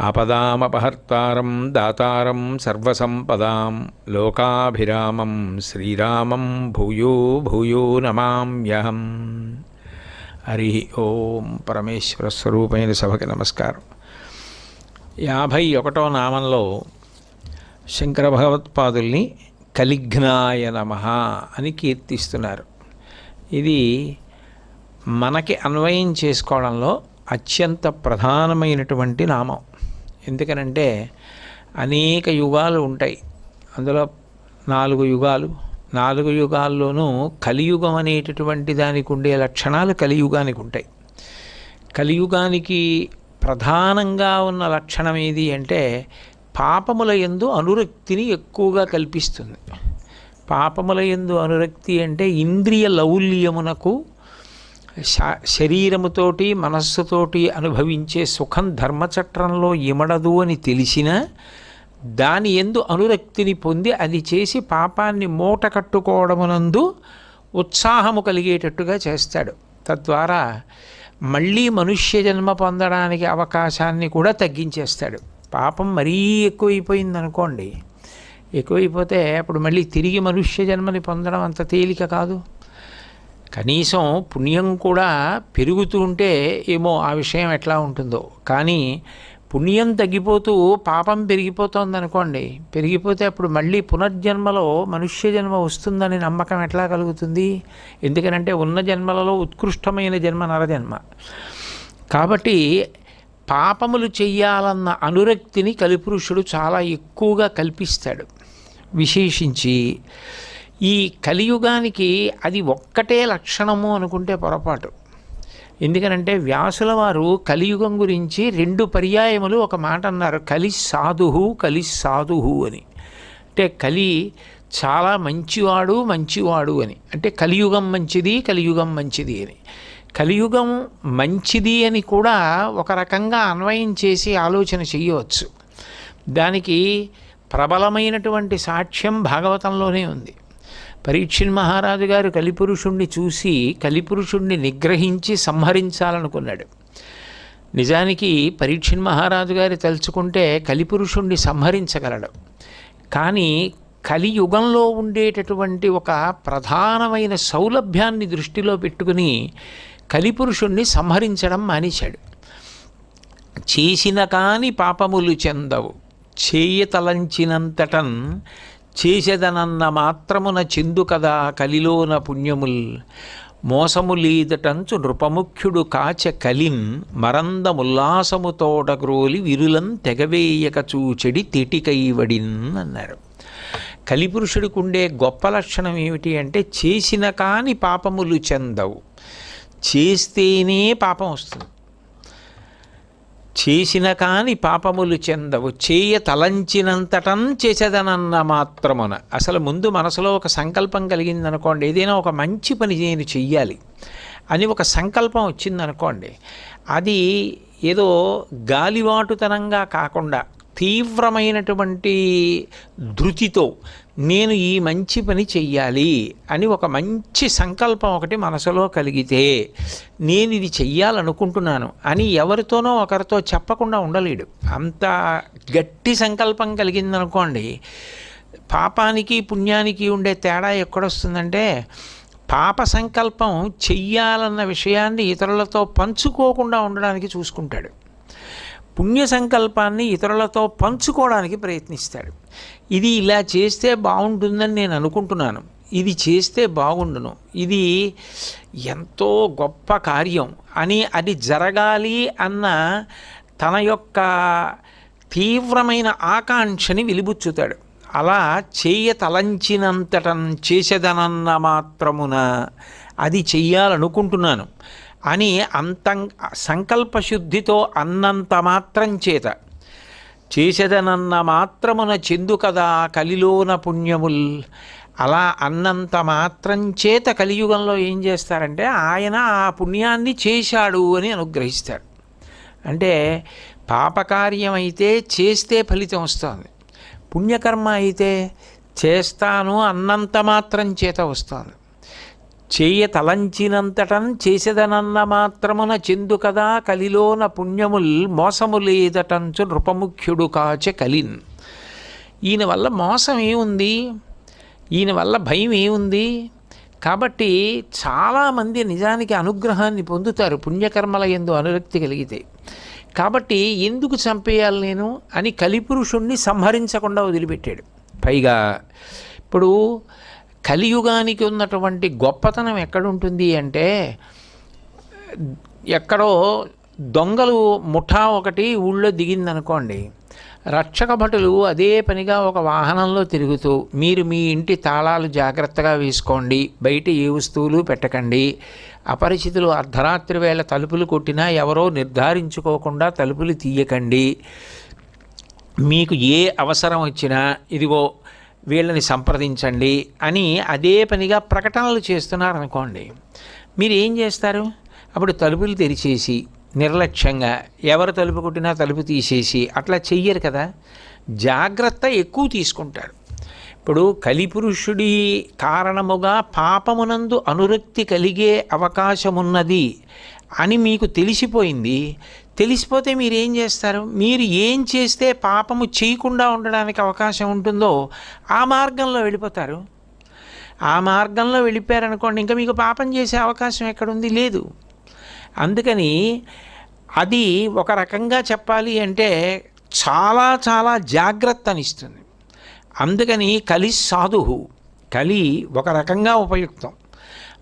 ఆపదామపహర్తారం దాతారం సర్వసంపదాం లోకాభిరామం శ్రీరామం భూయో భూయో నమామ్యహం. హరి ఓం పరమేశ్వర స్వరూపమైన సభకి నమస్కారం. యాభై ఒకటో నామంలో శంకర భగవత్పాదుల్ని కలిఘ్నాయ నమ అని కీర్తిస్తున్నారు. ఇది మనకి అన్వయం చేసుకోవడంలో అత్యంత ప్రధానమైనటువంటి నామం. ఎందుకనంటే అనేక యుగాలు ఉంటాయి. అందులో నాలుగు యుగాలు. నాలుగు యుగాల్లోనూ కలియుగం అనేటటువంటి దానికి ఉండే లక్షణాలు కలియుగానికి ఉంటాయి. కలియుగానికి ప్రధానంగా ఉన్న లక్షణం ఏది అంటే పాపముల ఎందు అనురక్తిని ఎక్కువగా కల్పిస్తుంది. పాపముల ఎందు అనురక్తి అంటే ఇంద్రియ లౌల్యమునకు శరీరముతోటి మనస్సుతోటి అనుభవించే సుఖం ధర్మచట్రంలో ఇమడదు అని తెలిసినా దాని ఎందు అనురక్తిని పొంది అది చేసి పాపాన్ని మూట కట్టుకోవడమునందు ఉత్సాహము కలిగేటట్టుగా చేస్తాడు. తద్వారా మళ్ళీ మనుష్య జన్మ పొందడానికి అవకాశాన్ని కూడా తగ్గించేస్తాడు. పాపం మరీ ఎక్కువైపోయింది అనుకోండి ఎక్కువైపోతే అప్పుడు మళ్ళీ తిరిగి మనుష్య జన్మని పొందడం అంత తేలిక కాదు. కనీసం పుణ్యం కూడా పెరుగుతూ ఉంటే ఏమో ఆ విషయం ఎట్లా ఉంటుందో. కానీ పుణ్యం తగ్గిపోతూ పాపం పెరిగిపోతుంది అనుకోండి పెరిగిపోతే అప్పుడు మళ్ళీ పునర్జన్మలో మనుష్య జన్మ వస్తుందని నమ్మకం ఎట్లా కలుగుతుంది? ఎందుకనంటే ఉన్న జన్మలలో ఉత్కృష్టమైన జన్మ నరజన్మ. కాబట్టి పాపములు చెయ్యాలన్న అనురక్తిని కలిపురుషుడు చాలా ఎక్కువగా కల్పిస్తాడు. విశేషించి ఈ కలియుగానికి అది ఒక్కటే లక్షణము అనుకుంటే పొరపాటు. ఎందుకనంటే వ్యాసుల వారు కలియుగం గురించి రెండు పర్యాయములు ఒక మాట అన్నారు. కలి సాధుహు కలి సాధుహు అని. అంటే కలి చాలా మంచివాడు మంచివాడు అని. అంటే కలియుగం మంచిది కలియుగం మంచిది అని. కలియుగం మంచిది అని కూడా ఒక రకంగా అన్వయం చేసి ఆలోచన చేయవచ్చు. దానికి ప్రబలమైనటువంటి సాక్ష్యం భాగవతంలోనే ఉంది. పరీక్షణ్ మహారాజు గారు కలిపురుషుణ్ణి చూసి కలిపురుషుణ్ణి నిగ్రహించి సంహరించాలనుకున్నాడు. నిజానికి పరీక్షణ్ మహారాజు గారు తలుచుకుంటే కలిపురుషుణ్ణి సంహరించగలడు. కానీ కలియుగంలో ఉండేటటువంటి ఒక ప్రధానమైన సౌలభ్యాన్ని దృష్టిలో పెట్టుకుని కలిపురుషుణ్ణి సంహరించడం మానేశాడు. చేసిన కాని పాపములు చెందవు. చేయతలంచినంతటన్ చేసేదనన్న మాత్రమున చెందు కదా కలిలోన పుణ్యముల్. మోసములీదటంచు నృపముఖ్యుడు కాచ కలిన్ మరందముల్లాసముతోడగ్రోలి విరులం తెగవేయక చూచెడి తిటికైవడిన్ అన్నారు. కలిపురుషుడికి ఉండే గొప్ప లక్షణం ఏమిటి అంటే చేసిన కాని పాపములు చెందవు. చేస్తేనే పాపం వస్తుంది. చేసిన కాని పాపములు చెందవు. చేయ తలంచినంతటం చేసేదనన్న మాత్రమున. అసలు ముందు మనసులో ఒక సంకల్పం కలిగిందనుకోండి. ఏదైనా ఒక మంచి పని నేను చెయ్యాలి అని ఒక సంకల్పం వచ్చిందనుకోండి. అది ఏదో గాలివాటుతనంగా కాకుండా తీవ్రమైనటువంటి ధృతితో నేను ఈ మంచి పని చెయ్యాలి అని ఒక మంచి సంకల్పం ఒకటి మనసులో కలిగితే నేను ఇది చెయ్యాలనుకుంటున్నాను అని ఎవరితోనో ఒకరితో చెప్పకుండా ఉండలేడు. అంత గట్టి సంకల్పం కలిగిందనుకోండి పాపానికి పుణ్యానికి ఉండే తేడా ఎక్కడొస్తుందంటే పాప సంకల్పం చెయ్యాలన్న విషయాన్ని ఇతరులతో పంచుకోకుండా ఉండడానికి చూసుకుంటాడు. పుణ్య సంకల్పాన్ని ఇతరులతో పంచుకోవడానికి ప్రయత్నిస్తాడు. ఇది ఇలా చేస్తే బాగుంటుందని నేను అనుకుంటున్నాను. ఇది చేస్తే బాగుండును. ఇది ఎంతో గొప్ప కార్యం అని అది జరగాలి అన్న తన యొక్క తీవ్రమైన ఆకాంక్షని వెలిబుచ్చుతాడు. అలా చేయ తలంచినంతటం చేసేదనన్న మాత్రమున అది చెయ్యాలనుకుంటున్నాను. అని అంత సంకల్పశుద్ధితో అన్నంత మాత్రం చేత చేసేదనన్న మాత్రమున చెందు కదా కలిలోన పుణ్యముల్. అలా అన్నంత మాత్రం చేత కలియుగంలో ఏం చేస్తారంటే ఆయన ఆ పుణ్యాన్ని చేశాడు అని అనుగ్రహిస్తాడు. అంటే పాపకార్యం అయితే చేస్తే ఫలితం వస్తుంది. పుణ్యకర్మ అయితే చేస్తాను అన్నంత మాత్రం చేత వస్తుంది. చేయ తలంచినంతటం చేసేదనన్న మాత్రమున చెందు కదా కలిలోన పుణ్యముల్ మోసములేదటంచు నృపముఖ్యుడు కాచె కలిన్. ఈయన వల్ల మోసం ఏముంది? ఈయన వల్ల భయం ఏముంది? కాబట్టి చాలామంది నిజానికి అనుగ్రహాన్ని పొందుతారు పుణ్యకర్మల ఎందు అనురక్తి కలిగితే. కాబట్టి ఎందుకు చంపేయాలి నేను? అని కలిపురుషుణ్ణి సంహరించకుండా వదిలిపెట్టాడు. పైగా ఇప్పుడు కలియుగానికి ఉన్నటువంటి గొప్పతనం ఎక్కడుంటుంది అంటే ఎక్కడో దొంగలు ముఠా ఒకటి ఊళ్ళో దిగిందనుకోండి రక్షక భటులు అదే పనిగా ఒక వాహనంలో తిరుగుతూ మీరు మీ ఇంటి తాళాలు జాగ్రత్తగా వేసుకోండి బయట ఏ వస్తువులు పెట్టకండి అపరిచితులు అర్ధరాత్రి వేళ తలుపులు కొట్టినా ఎవరో నిర్ధారించుకోకుండా తలుపులు తీయకండి మీకు ఏ అవసరం వచ్చినా ఇదిగో వీళ్ళని సంప్రదించండి అని అదే పనిగా ప్రకటనలు చేస్తున్నారనుకోండి మీరు ఏం చేస్తారు? అప్పుడు తలుపులు తెరిచేసి నిర్లక్ష్యంగా ఎవరు తలుపు కొట్టినా తలుపు తీసేసి అట్లా చెయ్యరు కదా. జాగ్రత్త ఎక్కువ తీసుకుంటారు. ఇప్పుడు కలిపురుషుడి కారణముగా పాపమునందు అనురక్తి కలిగే అవకాశమున్నది అని మీకు తెలిసిపోయింది తెలిసిపోతే మీరు ఏం చేస్తారు? మీరు ఏం చేస్తే పాపము చేయకుండా ఉండడానికి అవకాశం ఉంటుందో ఆ మార్గంలో వెళ్ళిపోతారు. ఆ మార్గంలో వెళ్ళిపోయారనుకోండి ఇంకా మీకు పాపం చేసే అవకాశం ఎక్కడుంది? లేదు. అందుకని అది ఒక రకంగా చెప్పాలి అంటే చాలా చాలా జాగ్రత్తనిస్తుంది. అందుకని కలి సాధువు కలి ఒక రకంగా ఉపయుక్తం.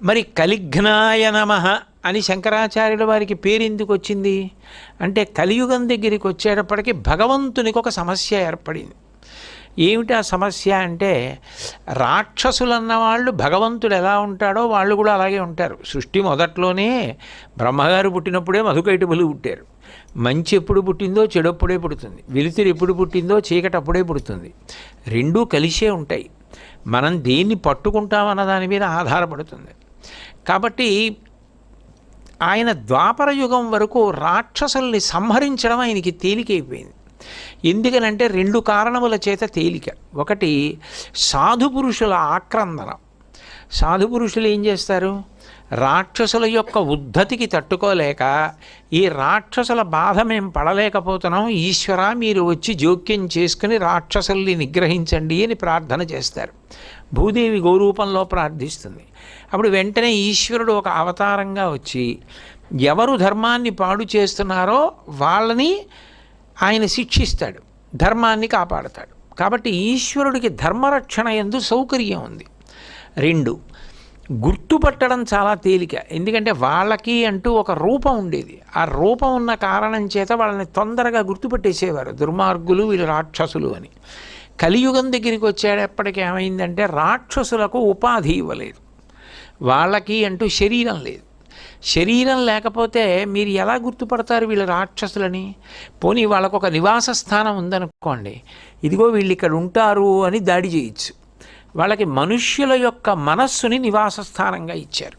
మరి కలిఘ్నాయ నమః అని శంకరాచార్యుల వారికి పేరు ఎందుకు వచ్చింది? అంటే కలియుగం దగ్గరికి వచ్చేటప్పటికి భగవంతునికి ఒక సమస్య ఏర్పడింది. ఏమిటి ఆ సమస్య అంటే రాక్షసులన్న వాళ్ళు భగవంతుడు ఎలా ఉంటాడో వాళ్ళు కూడా అలాగే ఉంటారు. సృష్టి మొదట్లోనే బ్రహ్మగారు పుట్టినప్పుడే మధుకైటబులు పుట్టారు. మంచి ఎప్పుడు పుట్టిందో చెడు అప్పుడే పుడుతుంది. వెలుతురు ఎప్పుడు పుట్టిందో చీకటి అప్పుడే పుడుతుంది. రెండూ కలిసే ఉంటాయి. మనం దేన్ని పట్టుకుంటామన్న దాని మీద ఆధారపడుతుంది. కాబట్టి ఆయన ద్వాపర యుగం వరకు రాక్షసుల్ని సంహరించడం ఆయనకి తేలికైపోయింది ఎందుకనంటే రెండు కారణముల చేత తేలిక. ఒకటి సాధు పురుషుల ఆక్రందన. సాధు పురుషులు ఏం చేస్తారు? రాక్షసుల యొక్క ఉద్ధతికి తట్టుకోలేక ఈ రాక్షసుల బాధ మేము పడలేకపోతున్నాం. ఈశ్వర మీరు వచ్చి జోక్యం చేసుకుని రాక్షసుల్ని నిగ్రహించండి అని ప్రార్థన చేస్తారు. భూదేవి గోరూపంలో ప్రార్థిస్తుంది. అప్పుడు వెంటనే ఈశ్వరుడు ఒక అవతారంగా వచ్చి ఎవరు ధర్మాన్ని పాడు చేస్తున్నారో వాళ్ళని ఆయన శిక్షిస్తాడు. ధర్మాన్ని కాపాడతాడు. కాబట్టి ఈశ్వరుడికి ధర్మరక్షణ ఎందు సౌకర్యం ఉంది. రెండు గుర్తుపట్టడం చాలా తేలిక. ఎందుకంటే వాళ్ళకి అంటూ ఒక రూపం ఉండేది. ఆ రూపం ఉన్న కారణం చేత వాళ్ళని తొందరగా గుర్తుపట్టేసేవారు. దుర్మార్గులు వీళ్ళు రాక్షసులు అని. కలియుగం దగ్గరికి వచ్చేటప్పటికి ఏమైందంటే రాక్షసులకు ఉపాధి ఇవ్వలేదు. వాళ్ళకి అంటూ శరీరం లేదు. శరీరం లేకపోతే మీరు ఎలా గుర్తుపడతారు వీళ్ళు రాక్షసులని? పోనీ వాళ్ళకు ఒక నివాస స్థానం ఉందనుకోండి. ఇదిగో వీళ్ళు ఇక్కడ ఉంటారు అని దాడి చేయొచ్చు. వాళ్ళకి మనుష్యుల యొక్క మనస్సుని నివాస స్థానంగా ఇచ్చారు.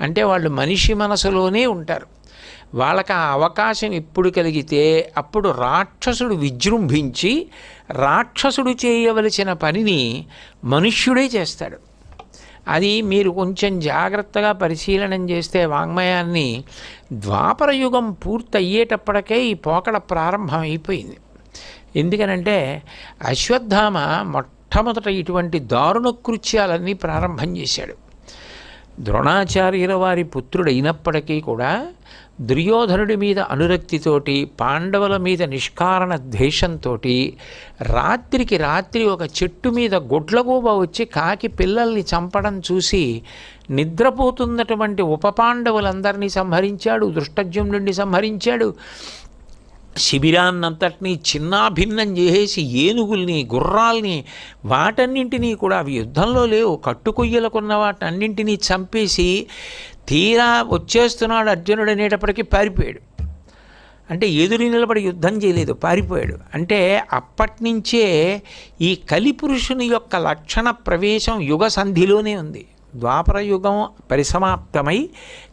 అంటే వాళ్ళు మనిషి మనసులోనే ఉంటారు. వాళ్ళకి ఆ అవకాశం ఎప్పుడు కలిగితే అప్పుడు రాక్షసుడు విజృంభించి రాక్షసుడు చేయవలసిన పనిని మనుష్యుడే చేస్తాడు. అది మీరు కొంచెం జాగ్రత్తగా పరిశీలనం చేస్తే వాంగ్మయాన్ని ద్వాపర యుగం పూర్తయ్యేటప్పటికే ఈ పోకడ ప్రారంభం అయిపోయింది ఎందుకనంటే అశ్వత్థామ మొట్టమొదట ఇటువంటి దారుణ కృత్యాలన్నీ ప్రారంభం చేశాడు. ద్రోణాచార్యుల వారి పుత్రుడైనప్పటికీ కూడా దుర్యోధనుడి మీద అనురక్తితోటి పాండవుల మీద నిష్కారణ ద్వేషంతో రాత్రికి రాత్రి ఒక చెట్టు మీద గుడ్లగూబ వచ్చి కాకి పిల్లల్ని చంపడం చూసి నిద్రపోతున్నటువంటి ఉప పాండవులందరినీ సంహరించాడు దృష్టజ్యుమ్నుడిని సంహరించాడు. శిబిరాన్నంతటినీ చిన్నాభిన్నం చేసేసి ఏనుగుల్ని గుర్రాల్ని వాటన్నింటినీ కూడా అవి యుద్ధంలో లేవు. కట్టుకొయ్యలకున్న వాటన్నింటినీ చంపేసి తీరా వచ్చేస్తున్నాడు అర్జునుడు అనేటప్పటికీ పారిపోయాడు. అంటే ఎదురు నిలబడి యుద్ధం చేయలేదు పారిపోయాడు. అంటే అప్పటినుంచే ఈ కలిపురుషుని యొక్క లక్షణ ప్రవేశం యుగ సంధిలోనే ఉంది. ద్వాపరయుగం పరిసమాప్తమై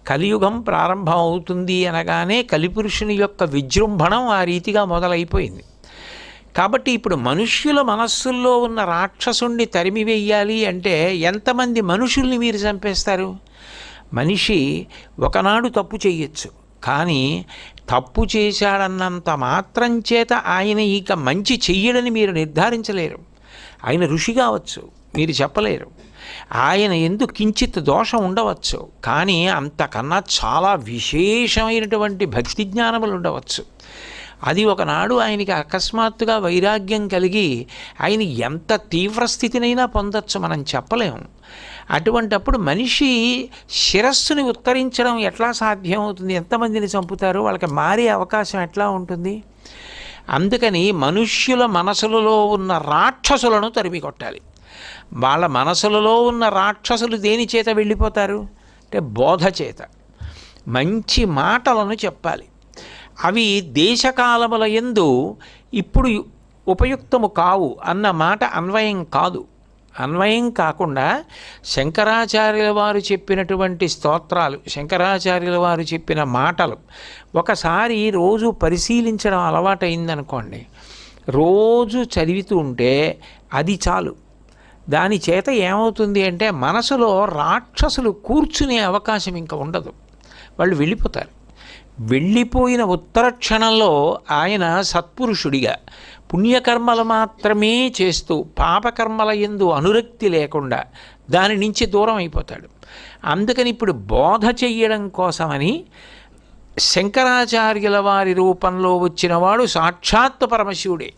కలియుగం ప్రారంభం అవుతుంది అనగానే కలిపురుషుని యొక్క విజృంభణం ఆ రీతిగా మొదలైపోయింది. కాబట్టి ఇప్పుడు మనుష్యుల మనస్సుల్లో ఉన్న రాక్షసుణ్ణి తరిమివేయాలి అంటే ఎంతమంది మనుషుల్ని మీరు చంపేస్తారు? మనిషి ఒకనాడు తప్పు చేయొచ్చు కానీ తప్పు చేశాడన్నంత మాత్రం చేత ఆయన ఇక మంచి చెయ్యడని మీరు నిర్ధారించలేరు. ఆయన ఋషి కావచ్చు మీరు చెప్పలేరు. ఆయన ఎందు కించిత్ దోషం ఉండవచ్చు కానీ అంతకన్నా చాలా విశేషమైనటువంటి భక్తి జ్ఞానములు ఉండవచ్చు. అది ఒకనాడు ఆయనకి అకస్మాత్తుగా వైరాగ్యం కలిగి ఆయన ఎంత తీవ్ర స్థితినైనా పొందొచ్చు మనం చెప్పలేము అటువంటప్పుడు మనిషి శిరస్సుని ఉత్తరించడం ఎట్లా సాధ్యమవుతుంది? ఎంతమందిని చంపుతారు? వాళ్ళకి మారే అవకాశం ఎట్లా ఉంటుంది? అందుకని మనుష్యుల మనసులలో ఉన్న రాక్షసులను తరిమి కొట్టాలి వాళ్ళ మనసులలో ఉన్న రాక్షసులు దేని చేత వెళ్ళిపోతారు? అంటే బోధ చేత. మంచి మాటలను చెప్పాలి. అవి దేశకాలముల ఎందు ఇప్పుడు ఉపయుక్తము కావు అన్న మాట అన్వయం కాదు. అన్వయం కాకుండా శంకరాచార్యుల వారు చెప్పినటువంటి స్తోత్రాలు శంకరాచార్యుల వారు చెప్పిన మాటలు ఒకసారి రోజు పరిశీలించడం అలవాటైందనుకోండి. రోజు చదివితూ ఉంటే అది చాలు. దాని చేత ఏమవుతుంది అంటే మనసులో రాక్షసులు కూర్చునే అవకాశం ఇంకా ఉండదు. వాళ్ళు వెళ్ళిపోతారు. వెళ్ళిపోయిన ఉత్తర క్షణంలో ఆయన సత్పురుషుడిగా పుణ్యకర్మలు మాత్రమే చేస్తూ పాపకర్మల ఎందు అనురక్తి లేకుండా దాని నుంచి దూరం అయిపోతాడు. అందుకని ఇప్పుడు బోధ చెయ్యడం కోసమని శంకరాచార్యుల వారి రూపంలో వచ్చినవాడు సాక్షాత్ పరమశివుడే.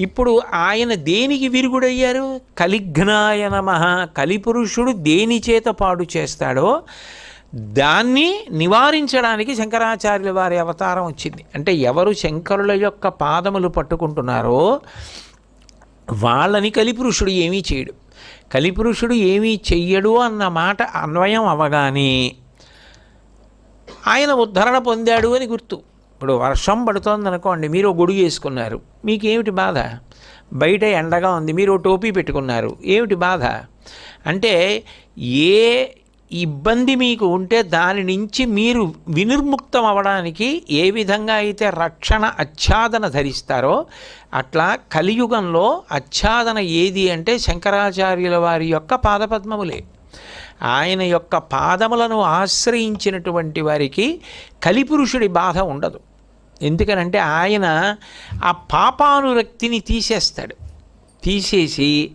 ఇప్పుడు ఆయన దేనికి విరుగుడయ్యారు? కలిఘ్నాయ నమ. కలిపురుషుడు దేని చేత పాడు చేస్తాడో దాన్ని నివారించడానికి శంకరాచార్యుల వారి అవతారం వచ్చింది. అంటే ఎవరు శంకరుల యొక్క పాదములు పట్టుకుంటున్నారో వాళ్ళని కలిపురుషుడు ఏమీ చేయడు. కలిపురుషుడు ఏమీ చెయ్యడు అన్న మాట అన్వయం అవగానే ఆయన ఉద్ధరణ పొందాడు అని గుర్తు. ఇప్పుడు వర్షం పడుతోంది అనుకోండి మీరు ఓ గొడుగు వేసుకున్నారు ఏమిటి బాధ? బయట ఎండగా ఉంది మీరు ఓ టోపీ పెట్టుకున్నారు. ఏమిటి బాధ? అంటే ఏ ఇబ్బంది మీకు ఉంటే దాని నుంచి మీరు వినిర్ముక్తం అవ్వడానికి ఏ విధంగా అయితే రక్షణ ఆచ్ఛాదన ధరిస్తారో అట్లా కలియుగంలో ఆచ్ఛాదన ఏది అంటే శంకరాచార్యుల వారి యొక్క పాదపద్మములే. ఆయన యొక్క పాదములను ఆశ్రయించినటువంటి వారికి కలిపురుషుడి బాధ ఉండదు. ఎందుకనంటే ఆయన ఆ పాపానురక్తిని తీసేస్తాడు. తీసేసి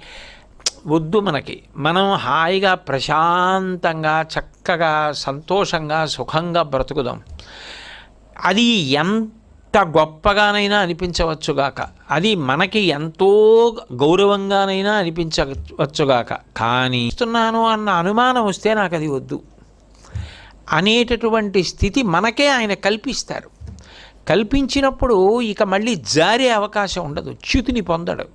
వద్దు మనకి. మనం హాయిగా ప్రశాంతంగా చక్కగా సంతోషంగా సుఖంగా బ్రతుకుదాం. అది ఎంత గొప్పగానైనా అనిపించవచ్చుగాక అది మనకి ఎంతో గౌరవంగానైనా అనిపించవచ్చుగాక కానీ ఇస్తున్నాను అన్న అనుమానం వస్తే నాకు అది వద్దు. అనేటటువంటి స్థితి మనకే ఆయన కల్పిస్తారు. కల్పించినప్పుడు ఇక మళ్ళీ జారే అవకాశం ఉండదు. చ్యుతిని పొందడు.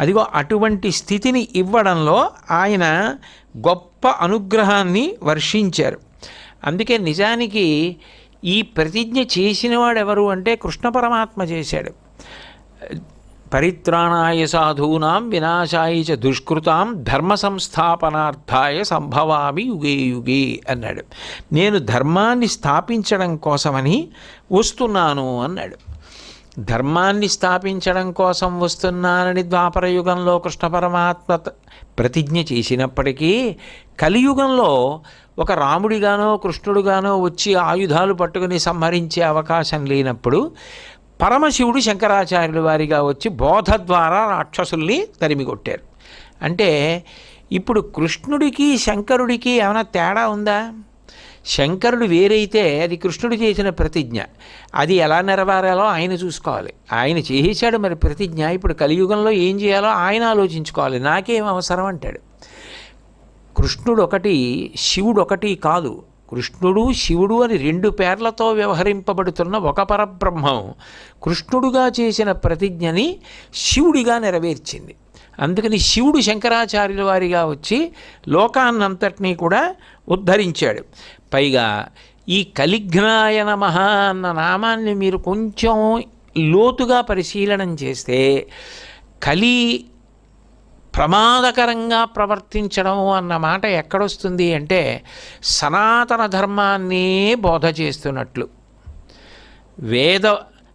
అదిగో అటువంటి స్థితిని ఇవ్వడంలో ఆయన గొప్ప అనుగ్రహాన్ని వర్షించారు. అందుకే నిజానికి ఈ ప్రతిజ్ఞ చేసినవాడెవరు అంటే కృష్ణ పరమాత్మ చేశాడు. పరిత్రాణాయ సాధూనాం వినాశాయ చ దుష్కృతాం ధర్మ సంస్థాపనార్థాయ సంభవామి యుగే యుగే అన్నాడు. నేను ధర్మాన్ని స్థాపించడం కోసమని వస్తున్నాను అన్నాడు. ధర్మాన్ని స్థాపించడం కోసం వస్తున్నానని ద్వాపరయుగంలో కృష్ణ పరమాత్మ ప్రతిజ్ఞ చేసినప్పటికీ కలియుగంలో ఒక రాముడిగానో కృష్ణుడుగానో వచ్చి ఆయుధాలు పట్టుకుని సంహరించే అవకాశం లేనప్పుడు పరమశివుడు శంకరాచార్యుల వారిగా వచ్చి బోధ ద్వారా రాక్షసుల్ని తరిమికొట్టారు. అంటే ఇప్పుడు కృష్ణుడికి శంకరుడికి ఏమైనా తేడా ఉందా? శంకరుడు వేరైతే అది కృష్ణుడు చేసిన ప్రతిజ్ఞ. అది ఎలా నెరవేరాలో ఆయన చూసుకోవాలి. ఆయన చేసేశాడు మరి ప్రతిజ్ఞ. ఇప్పుడు కలియుగంలో ఏం చేయాలో ఆయన ఆలోచించుకోవాలి. నాకేం అవసరం అంటాడు. కృష్ణుడు ఒకటి శివుడు ఒకటి కాదు. కృష్ణుడు శివుడు అని రెండు పేర్లతో వ్యవహరింపబడుతున్న ఒక పరబ్రహ్మం కృష్ణుడుగా చేసిన ప్రతిజ్ఞని శివుడిగా నెరవేర్చింది. అందుకని శివుడు శంకరాచార్యుల వారిగా వచ్చి లోకాన్నంతటినీ కూడా ఉద్ధరించాడు. పైగా ఈ కలిఘ్నాయ నమ అన్న నామాన్ని మీరు కొంచెం లోతుగా పరిశీలనం చేస్తే కలి ప్రమాదకరంగా ప్రవర్తించడం అన్న మాట ఎక్కడొస్తుంది అంటే సనాతన ధర్మాన్నే బోధ చేస్తున్నట్లు. వేద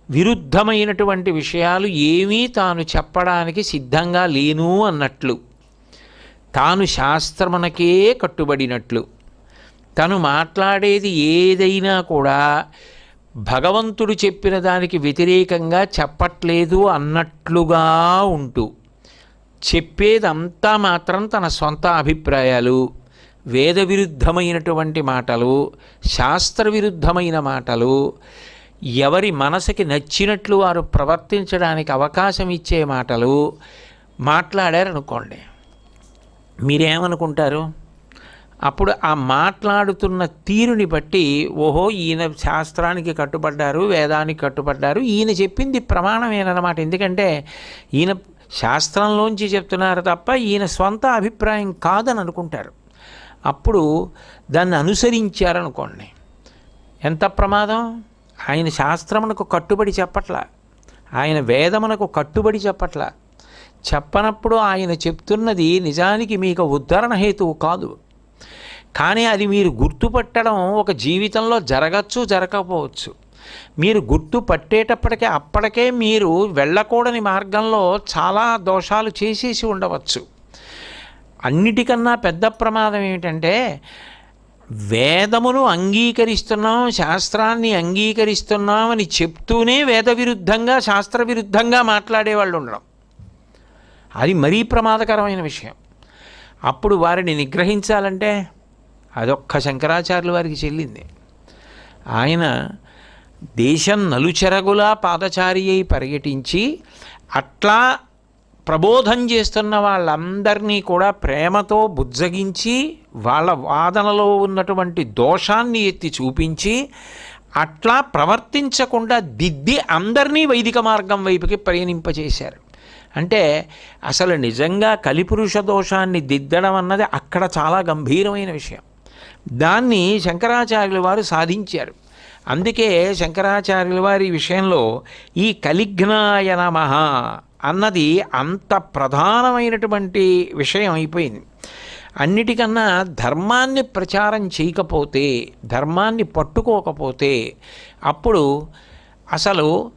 విరుద్ధమైనటువంటి విషయాలు ఏమీ తాను చెప్పడానికి సిద్ధంగా లేను అన్నట్లు. తాను శాస్త్రమునకే కట్టుబడినట్లు. తను మాట్లాడేది ఏదైనా కూడా భగవంతుడు చెప్పిన దానికి వ్యతిరేకంగా చెప్పట్లేదు అన్నట్లుగా ఉంటూ. చెప్పేదంతా మాత్రం తన సొంత అభిప్రాయాలు వేద విరుద్ధమైనటువంటి మాటలు శాస్త్ర విరుద్ధమైన మాటలు ఎవరి మనసుకి నచ్చినట్లు వారు ప్రవర్తించడానికి అవకాశం ఇచ్చే మాటలు మాట్లాడారనుకోండి. మీరేమనుకుంటారు? అప్పుడు ఆ మాట్లాడుతున్న తీరుని బట్టి ఓహో ఈయన శాస్త్రానికి కట్టుబడ్డారు వేదానికి కట్టుబడ్డారు ఈయన చెప్పింది ప్రమాణమేనమాట ఎందుకంటే ఈయన శాస్త్రంలోంచి చెప్తున్నారు తప్ప ఈయన స్వంత అభిప్రాయం కాదని అనుకుంటారు. అప్పుడు దాన్ని అనుసరించారనుకోండి. ఎంత ప్రమాదం? ఆయన శాస్త్రమునకు కట్టుబడి చెప్పట్లా. ఆయన వేదమునకు కట్టుబడి చెప్పట్లా. చెప్పనప్పుడు ఆయన చెప్తున్నది నిజానికి మీకు ఉద్ధరణ హేతువు కాదు. కానీ అది మీరు గుర్తుపట్టడం ఒక జీవితంలో జరగచ్చు జరగకపోవచ్చు. మీరు గుర్తు పట్టేటప్పటికే అప్పటికే మీరు వెళ్ళకూడని మార్గంలో చాలా దోషాలు చేసేసి ఉండవచ్చు. అన్నిటికన్నా పెద్ద ప్రమాదం ఏమిటంటే వేదమును అంగీకరిస్తున్నాం శాస్త్రాన్ని అంగీకరిస్తున్నాం అని చెప్తూనే వేద విరుద్ధంగా శాస్త్ర విరుద్ధంగా మాట్లాడే వాళ్ళు ఉండడం. అది మరీ ప్రమాదకరమైన విషయం. అప్పుడు వారిని నిగ్రహించాలంటే అదొక్క శంకరాచార్యులు వారికి చెల్లింది. ఆయన దేశం నలుచెరగులా పాదచారి అయి పర్యటించి అట్లా ప్రబోధం చేస్తున్న వాళ్ళందరినీ కూడా ప్రేమతో బుజ్జగించి వాళ్ళ వాదనలో ఉన్నటువంటి దోషాన్ని ఎత్తి చూపించి అట్లా ప్రవర్తించకుండా దిద్ది అందరినీ వైదిక మార్గం వైపుకి ప్రయాణింపజేశారు అంటే అసలు నిజంగా కలిపురుష దోషాన్ని దిద్దడం అన్నది అక్కడ చాలా గంభీరమైన విషయం. దాన్ని శంకరాచార్యుల వారు సాధించారు. అందుకే శంకరాచార్యుల వారి విషయంలో ఈ కలిఘ్నాయ నమ అన్నది అంత ప్రధానమైనటువంటి విషయం అయిపోయింది. అన్నిటికన్నా ధర్మాన్ని ప్రచారం చేయకపోతే ధర్మాన్ని పట్టుకోకపోతే అప్పుడు అసలు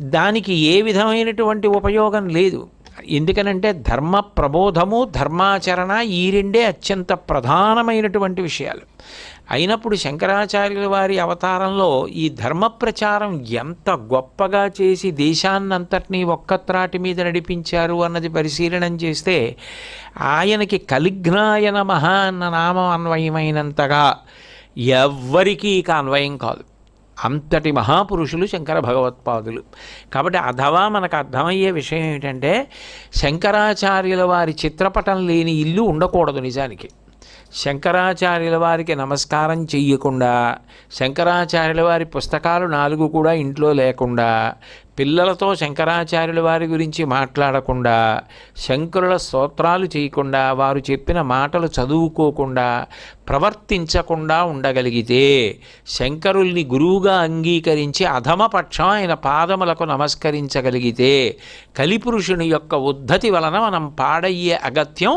దానికి ఏ విధమైనటువంటి ఉపయోగం లేదు. ఎందుకనంటే ధర్మ ప్రబోధము ధర్మాచరణ ఈ రెండే అత్యంత ప్రధానమైనటువంటి విషయాలు. అయినప్పుడు శంకరాచార్యుల వారి అవతారంలో ఈ ధర్మ ప్రచారం ఎంత గొప్పగా చేసి దేశాన్నంతటినీ ఒక్కత్రాటి మీద నడిపించారు అన్నది పరిశీలనం చేస్తే ఆయనకి కలిఘ్నాయ నమః అన్న నామం అన్వయమైనంతగా ఎవ్వరికీ ఇక అన్వయం కాదు. అంతటి మహాపురుషులు శంకర భగవత్పాదులు. కాబట్టి అథవా మనకు అర్థమయ్యే విషయం ఏమిటంటే శంకరాచార్యుల వారి చిత్రపటం లేని ఇల్లు ఉండకూడదు నిజానికి. శంకరాచార్యుల వారికి నమస్కారం చెయ్యకుండా శంకరాచార్యుల వారి పుస్తకాలు నాలుగు కూడా ఇంట్లో లేకుండా పిల్లలతో శంకరాచార్యుల వారి గురించి మాట్లాడకుండా శంకరుల స్తోత్రాలు చేయకుండా వారు చెప్పిన మాటలు చదువుకోకుండా ప్రవర్తించకుండా ఉండగలిగితే శంకరుల్ని గురువుగా అంగీకరించి అధమపక్షం ఆయన పాదములకు నమస్కరించగలిగితే కలిపురుషుని యొక్క ఉద్ధతి వలన మనం పాడయ్యే అగత్యం